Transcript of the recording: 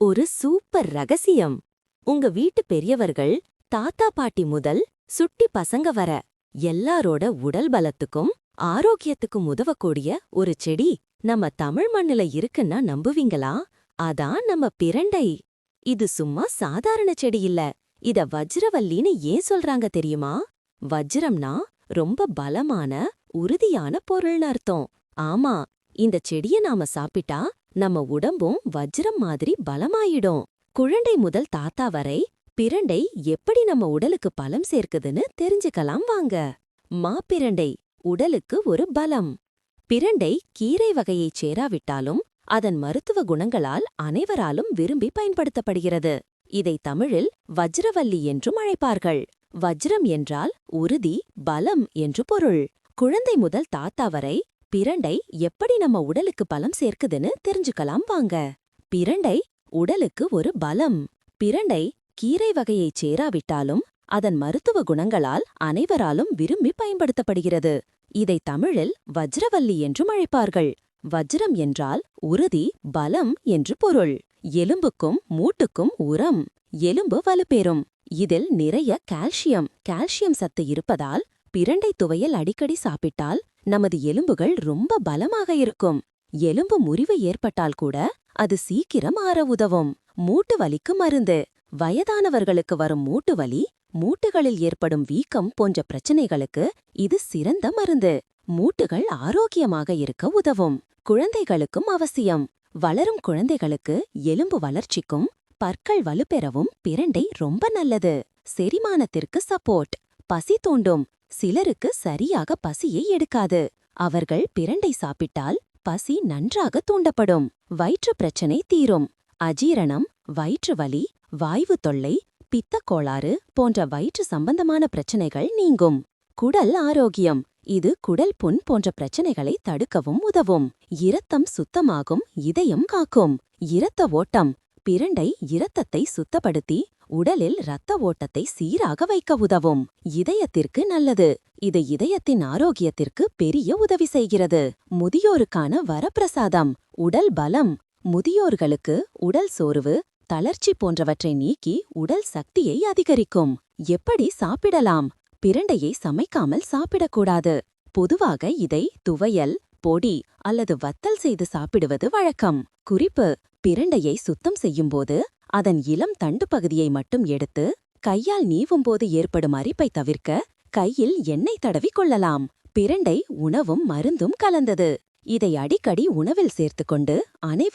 ஒரு சூப்பர் ரகசியம். உங்க வீட்டு பெரியவர்கள் தாத்தா பாட்டி முதல் சுட்டி பசங்க வர எல்லாரோட உடல் பலத்துக்கும் ஆரோக்கியத்துக்கும் உதவக்கூடிய ஒரு செடி நம்ம தமிழ் மண்ணுல இருக்குன்னா நம்புவீங்களா? அதான் நம்ம பிரண்டை. இது சும்மா சாதாரண செடி இல்ல. இத வஜ்ரவல்லின்னு ஏன் சொல்றாங்க தெரியுமா? வஜ்ரம்னா ரொம்ப பலமான உறுதியான பொருள்னு அர்த்தம். ஆமா இந்த செடிய நாம சாப்பிட்டா நம்ம உடம்பும் வஜ்ரம் மாதிரி பலமாயிடும். குழந்தை முதல் தாத்தா வரை பிரண்டை எப்படி நம்ம உடலுக்கு பலம் சேர்க்குதுன்னு தெரிஞ்சுக்கலாம் வாங்க. மாப்பிரண்டை உடலுக்கு ஒரு பலம். பிரண்டை கீரை வகையைச் சேராவிட்டாலும் அதன் மருத்துவ குணங்களால் அனைவராலும் விரும்பி பயன்படுத்தப்படுகிறது. இதை தமிழில் வஜ்ரவல்லி என்றும் அழைப்பார்கள். வஜ்ரம் என்றால் உறுதி பலம் என்று பொருள். குழந்தை முதல் தாத்தா வரை பிரண்டை எப்படி நம்ம உடலுக்கு பலம் சேர்க்குதுன்னு தெரிஞ்சுக்கலாம் வாங்க. பிரண்டை உடலுக்கு ஒரு பலம். பிரண்டை கீரை வகையைச் சேராவிட்டாலும் அதன் மருத்துவ குணங்களால் அனைவராலும் விரும்பி பயன்படுத்தப்படுகிறது. இதை தமிழில் வஜ்ரவல்லி என்றும் அழைப்பார்கள். வஜ்ரம் என்றால் உறுதி பலம் என்று பொருள். எலும்புக்கும் மூட்டுக்கும் உரம். எலும்பு வலுப்பெறும். இதில் நிறைய கால்சியம். கால்சியம் சத்து இருப்பதால் பிரண்டை துவையல் அடிக்கடி சாப்பிட்டால் நமது எலும்புகள் ரொம்ப பலமாக இருக்கும். எலும்பு முறிவு ஏற்பட்டால் கூட அது சீக்கிரம் ஆற உதவும். மூட்டு வலிக்கு மருந்து. வயதானவர்களுக்கு வரும் மூட்டு வலி மூட்டுகளில் ஏற்படும் வீக்கம் போன்ற பிரச்சனைகளுக்கு இது சிறந்த மருந்து. மூட்டுகள் ஆரோக்கியமாக இருக்க உதவும். குழந்தைகளுக்கும் அவசியம். வளரும் குழந்தைகளுக்கு எலும்பு வளர்ச்சிக்கும் பற்கள் வலுப்பெறவும் பிரண்டை ரொம்ப நல்லது. செரிமானத்திற்கு சப்போர்ட். பசி தூண்டும். சிலருக்கு சரியாக பசியை எடுக்காது. அவர்கள் பிரண்டை சாப்பிட்டால் பசி நன்றாக தூண்டப்படும். வயிற்று பிரச்சனை தீரும். அஜீரணம் வயிற்று வலி வாய்வு தொல்லை பித்தக்கோளாறு போன்ற வயிற்று சம்பந்தமான பிரச்சனைகள் நீங்கும். குடல் ஆரோக்கியம். இது குடல் புண் போன்ற பிரச்சனைகளை தடுக்கவும் உதவும். இரத்தம் சுத்தமாகும். இதயம் காக்கும். இரத்த ஓட்டம். பிரண்டை இரத்தத்தை சுத்தப்படுத்தி உடலில் இரத்த ஓட்டத்தை சீராக வைக்க உதவும். இதயத்திற்கு நல்லது. இது இதயத்தின் ஆரோக்கியத்திற்கு பெரிய உதவி செய்கிறது. முதியோருக்கான வரப்பிரசாதம் உடல் பலம் முதியோர்களுக்கு உடல் சோர்வு தளர்ச்சி போன்றவற்றை நீக்கி உடல் சக்தியை அதிகரிக்கும். எப்படி சாப்பிடலாம்? பிரண்டையை சமைக்காமல் சாப்பிடக்கூடாது. பொதுவாக இதை துவையல் பொடி அல்லது வத்தல் செய்து சாப்பிடுவது வழக்கம். குறிப்பு பிரண்டையை சுத்தம் செய்யும்போது அதன் இளம் தண்டு பகுதியை மட்டும் எடுத்து கையால் நீவும்போது ஏற்படும் அரிப்பை தவிர்க்க கையில் எண்ணெய் தடவி கொள்ளலாம். பிரண்டை உணவும் மருந்தும் கலந்தது. இதை அடிக்கடி உணவில் சேர்த்துக்கொண்டு அனைவரும்